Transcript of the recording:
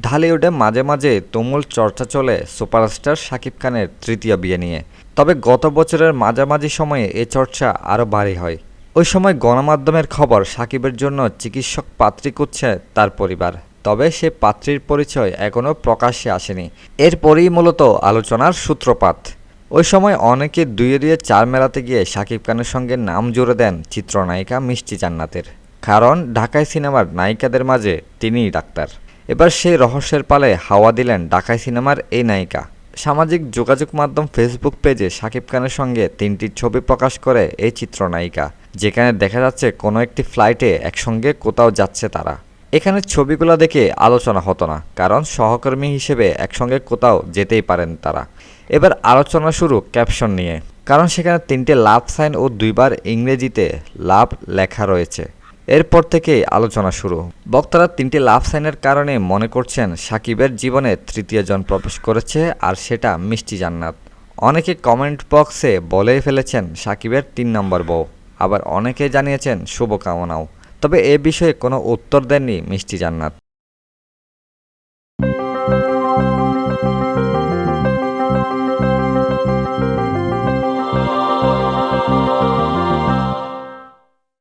ঢালিউডে মাঝে মাঝে তুমুল চর্চা চলে সুপারস্টার শাকিব খানের তৃতীয় বিয়ে নিয়ে। তবে গত বছরের মাঝামাঝি সময়ে এ চর্চা আরও ভারী হয়। ওই সময় গণমাধ্যমের খবর শাকিবের জন্য চিকিৎসক পাত্রী খুঁজছে তার পরিবার। তবে সে পাত্রীর পরিচয় এখনও প্রকাশ্যে আসেনি। এরপরই মূলত আলোচনার সূত্রপাত। ওই সময় অনেকে দুইয়ে দুইয়ে চার মেলাতে গিয়ে শাকিব খানের সঙ্গে নাম জুড়ে দেন চিত্রনায়িকা মিষ্টি জান্নাতের। কারণ ঢাকায় সিনেমার নায়িকাদের মাঝে তিনিই ডাক্তার। এবার সেই রহস্যের পালে হাওয়া দিলেন ঢাকায় সিনেমার এই নায়িকা। সামাজিক যোগাযোগ মাধ্যম ফেসবুক পেজে শাকিব খানের সঙ্গে তিনটি ছবি প্রকাশ করে এই চিত্রনায়িকা, যেখানে দেখা যাচ্ছে কোনো একটি ফ্লাইটে একসঙ্গে কোথাও যাচ্ছে তারা। এখানে ছবিগুলো দেখে আলোচনা হতো না, কারণ সহকর্মী হিসেবে একসঙ্গে কোথাও যেতেই পারেন তারা। এবার আলোচনা শুরু ক্যাপশন নিয়ে, কারণ সেখানে তিনটে লাভ সাইন ও দুইবার ইংরেজিতে লাভ লেখা রয়েছে। এরপর থেকে আলোচনা শুরু। বক্তারা তিনটি লাভ সাইনের কারণে মনে করছেন সাকিবের জীবনে তৃতীয় জন প্রবেশ করেছে আর সেটা মিষ্টি জান্নাত। অনেকে কমেন্ট বক্সে বলেই ফেলেছেন সাকিবের তিন নম্বর বউ। আবার অনেকে জানিয়েছেন শুভকামনাও। তবে এ বিষয়ে কোনো উত্তর দেননি মিষ্টি জান্নাত।